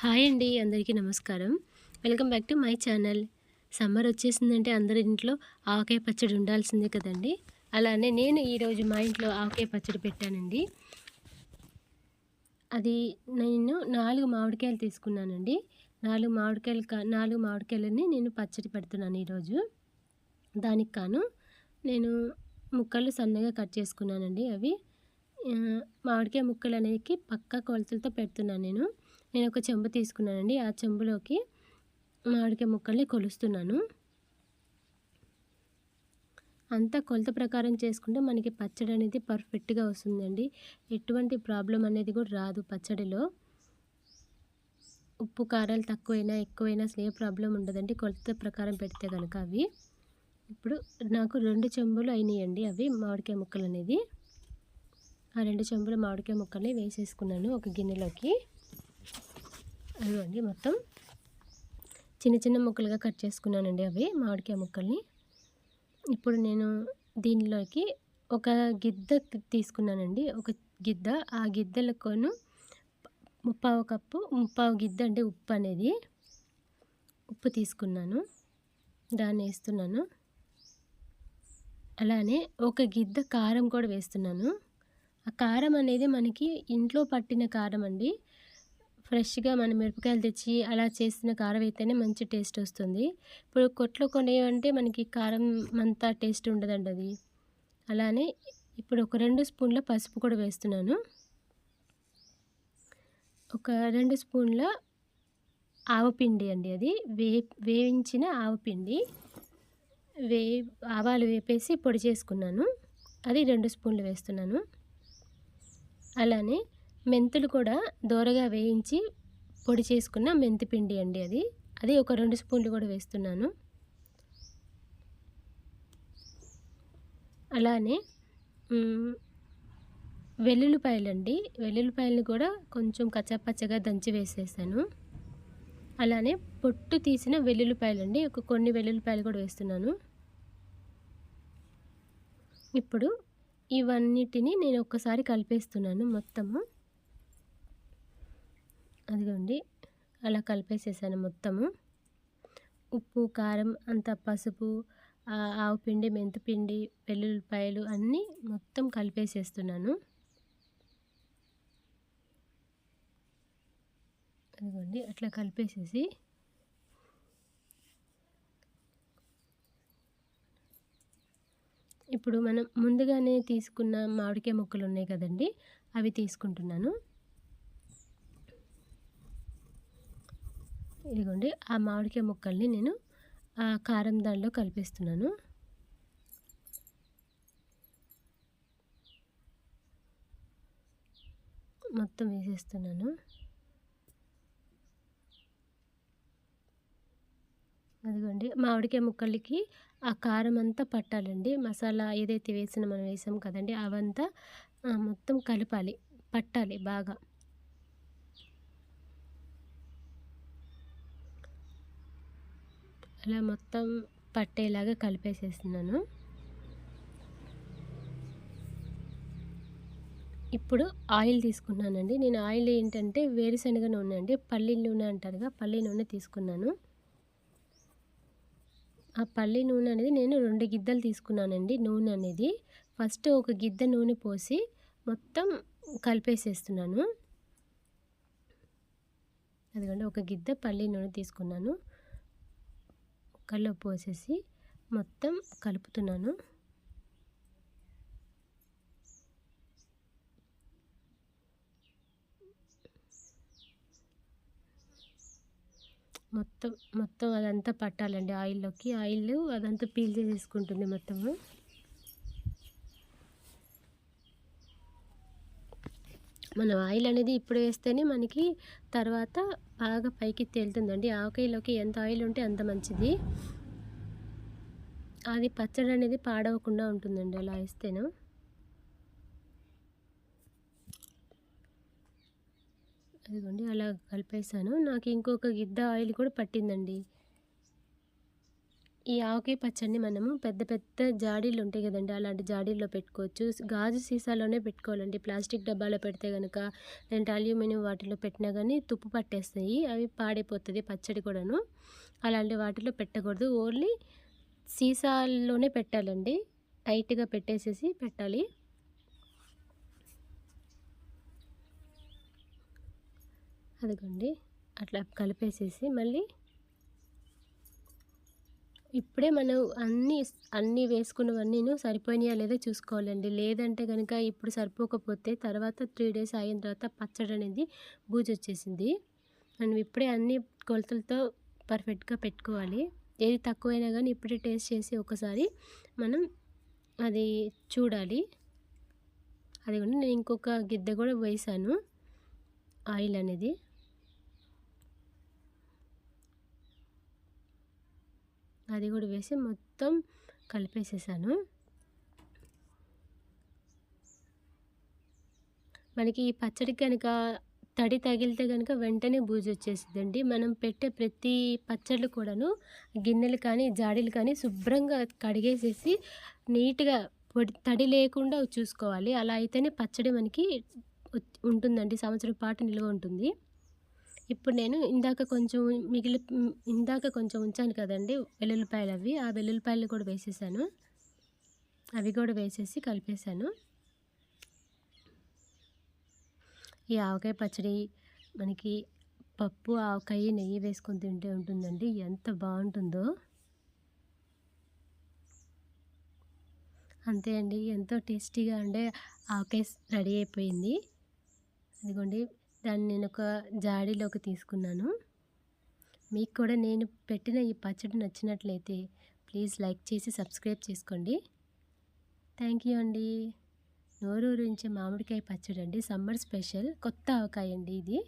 Hi అండి అందరికీ నమస్కారం. Welcome back to my channel. Summer వచ్చేసిందంటే అందరి ఇంట్లో ఆవకాయ పచ్చడి ఉండాల్సిందే కదండి. అలానే నేను ఈరోజు మా ఇంట్లో ఆవకాయ పచ్చడి పెట్టానండి. అది నేను నాలుగు మామిడికాయలు తీసుకున్నానండి. నాలుగు మామిడికాయలు నాలుగు మామిడికాయలని నేను పచ్చడి పెడుతున్నాను ఈరోజు దానికి కాను నేను ముక్కలు సన్నగా కట్ చేసుకున్నానండి అవి. మామిడికాయ ముక్కలు అనేది పక్క కొలతలతో పెడుతున్నాను నేను. నేను ఒక చెంబు తీసుకున్నానండి. ఆ చెంబులోకి మామిడికాయ ముక్కల్ని కొలుస్తున్నాను. అంతా కొలత ప్రకారం చేసుకుంటే మనకి పచ్చడి అనేది పర్ఫెక్ట్గా వస్తుందండి. ఎటువంటి ప్రాబ్లం అనేది కూడా రాదు పచ్చడిలో. ఉప్పు కారాలు తక్కువైనా ఎక్కువైనా అసలు ఏ ప్రాబ్లం ఉండదండి. కొలత ప్రకారం పెడితే కనుక అవి. ఇప్పుడు నాకు రెండు చెంబులు అయినాయండి అవి మామిడికాయ ముక్కలు అనేది ఆ రెండు చెంబుల మామిడికాయ ముక్కల్ని వేసేసుకున్నాను ఒక గిన్నెలోకి. అదిగోండి మొత్తం చిన్న చిన్న ముక్కలుగా కట్ చేసుకున్నానండి అవి మామిడికాయ ముక్కల్ని. ఇప్పుడు నేను దీనిలోకి ఒక గిద్ద తీసుకున్నానండి. ఒక గిద్ద ఆ గిద్దలకోను ముప్పావు కప్పు ముప్పావు గిద్ద అంటే ఉప్పు అనేది. ఉప్పు తీసుకున్నాను. దాన్ని వేస్తున్నాను. అలానే ఒక గిద్ద కారం కూడా వేస్తున్నాను. ఆ కారం అనేది మనకి ఇంట్లో పట్టిన కారం అండి. ఫ్రెష్గా మనం మిరపకాయలు తెచ్చి అలా చేసిన కారం అయితేనే మంచి టేస్ట్ వస్తుంది. ఇప్పుడు కొట్లో కొనేవంటే మనకి కారం అంతా టేస్ట్ ఉండదండి అది. అలానే ఇప్పుడు ఒక రెండు స్పూన్ల పసుపు కూడా వేస్తున్నాను. ఒక రెండు స్పూన్ల ఆవపిండి అండి అది. వే వేయించిన ఆవపిండి వే ఆవాలు వేపేసి పొడి చేసుకున్నాను. అది రెండు స్పూన్లు వేస్తున్నాను. అలానే మెంతులు కూడా దోరగా వేయించి పొడి చేసుకున్న మెంతిపిండి అండి అది. అది ఒక రెండు స్పూన్లు కూడా వేస్తున్నాను. అలానే వెల్లుల్లిపాయలండి. వెల్లుల్లిపాయలను కూడా కొంచెం కచ్చాపచ్చగా దంచి వేసేసాను. అలానే పొట్టు తీసిన వెల్లుల్లిపాయలండి. ఒక కొన్ని వెల్లుల్లిపాయలు కూడా వేస్తున్నాను. ఇప్పుడు ఇవన్నిటిని నేను ఒక్కసారి కలిపేస్తున్నాను మొత్తము. అదిగోండి. అలా కలిపేసేసాను మొత్తము. ఉప్పు కారం అంత పసుపు ఆవు పిండి మెంతిపిండి వెల్లుల్లిపాయలు అన్నీ మొత్తం కలిపేసేస్తున్నాను. అదిగోండి అట్లా కలిపేసేసి ఇప్పుడు మనం ముందుగానే తీసుకున్న మామిడికాయ ముక్కలు ఉన్నాయి కదండి అవి తీసుకుంటున్నాను. ఇదిగోండి ఆ మామిడికాయ ముక్కల్ని నేను ఆ కారం దానిలో కలిపేస్తున్నాను. మొత్తం వేసేస్తున్నాను. అదిగోండి మామిడికాయ ముక్కలకి ఆ కారం అంతా పట్టాలండి. మసాలా ఏదైతే వేసిన మనం వేసాం కదండి అవంతా మొత్తం కలపాలి పట్టాలి బాగా. అలా మొత్తం పట్టేలాగా కలిపేసేస్తున్నాను. ఇప్పుడు ఆయిల్ తీసుకున్నానండి. నేను ఆయిల్ ఏంటంటే వేరుశనగ నూనె అండి. పల్లి నూనె అంటారుగా పల్లి నూనె తీసుకున్నాను. ఆ పల్లి నూనె అనేది నేను రెండు గిద్దలు తీసుకున్నానండి నూనె అనేది. ఫస్ట్ ఒక గిద్ద నూనె పోసి మొత్తం కలిపేసేస్తున్నాను. అదిగోండి ఒక గిద్ద పల్లి నూనె తీసుకున్నాను. కుక్కర్లో పోసేసి మొత్తం కలుపుతున్నాను. మొత్తం మొత్తం అదంతా పట్టాలండి ఆయిల్లోకి. ఆయిల్ అదంతా పీల్ చేసేసుకుంటుంది మొత్తము. మనం ఆయిల్ అనేది ఇప్పుడు వేస్తేనే మనకి తర్వాత బాగా పైకి తేలుతుందండి. ఆవకాయలోకి ఎంత ఆయిల్ ఉంటే అంత మంచిది. అది పచ్చడి అనేది పాడవకుండా ఉంటుందండి అలా వేస్తేను. అదిగోండి అలా కలిపేసాను నాకు ఇంకొక గిద్ద ఆయిల్ కూడా పట్టిందండి. ఈ ఆవకాయ పచ్చడిని మనము పెద్ద పెద్ద జాడీలు ఉంటాయి కదండి అలాంటి జాడీల్లో పెట్టుకోవచ్చు. గాజు సీసాలోనే పెట్టుకోవాలండి. ప్లాస్టిక్ డబ్బాలో పెడితే కనుక లేదంటే అల్యూమినియం వాటిలో పెట్టినా కానీ తుప్పు పట్టేస్తాయి. అవి పాడైపోతుంది పచ్చడి కూడాను. అలాంటి వాటిలో పెట్టకూడదు. ఓన్లీ సీసాల్లోనే పెట్టాలండి. టైట్గా పెట్టేసేసి పెట్టాలి. అదిగోండి. అట్లా కలిపేసేసి మళ్ళీ ఇప్పుడే మనం అన్నీ అన్నీ వేసుకున్నవన్నీను సరిపోయినాయా లేదా చూసుకోవాలండి. లేదంటే కనుక ఇప్పుడు సరిపోకపోతే తర్వాత త్రీ డేస్ అయిన తర్వాత పచ్చడి అనేది బూజు వచ్చేసింది మనం ఇప్పుడే అన్ని కొలతలతో పర్ఫెక్ట్గా పెట్టుకోవాలి. ఏది తక్కువైనా కానీ ఇప్పుడే టేస్ట్ చేసి ఒకసారి మనం అది చూడాలి. అది కూడా నేను ఇంకొక గిద్దె కూడా వేసాను. ఆయిల్ అనేది. అది కూడా వేసి మొత్తం కలిపేసేసాను. మనకి ఈ పచ్చడికి కనుక తడి తగిలితే కనుక వెంటనే బూజు వచ్చేసిందండి మనం పెట్టే ప్రతి పచ్చళ్ళు కూడాను గిన్నెలు కానీ జాడీలు కానీ శుభ్రంగా కడిగేసేసి నీట్గా పొడి తడి లేకుండా చూసుకోవాలి. అలా అయితేనే పచ్చడి మనకి ఉంటుందండి. సంవత్సరం పాటు నిల్వ ఉంటుంది. ఇప్పుడు నేను ఇందాక కొంచెం మిగిలి ఇందాక కొంచెం ఉంచాను కదండి వెల్లుల్లిపాయలు అవి. ఆ వెల్లుల్లిపాయలు కూడా వేసేసాను. అవి కూడా వేసేసి కలిపేశాను. ఈ ఆవకాయ పచ్చడి మనకి పప్పు ఆవకాయ నెయ్యి వేసుకొని తింటే ఉంటుందండి. ఎంత బాగుంటుందో. అంతే అండి. ఎంతో టేస్టీగా ఉండే ఆవకాయ రెడీ అయిపోయింది. అదిగోండి. దాన్ని నేను ఒక జాడీలోకి తీసుకున్నాను. మీకు కూడా నేను పెట్టిన ఈ పచ్చడి నచ్చినట్లయితే ప్లీజ్ లైక్ చేసి సబ్స్క్రైబ్ చేసుకోండి. థ్యాంక్ యూ అండి. నోరూరించే మామిడికాయ పచ్చడి అండి సమ్మర్ స్పెషల్. కొత్త ఆవకాయ అండి ఇది.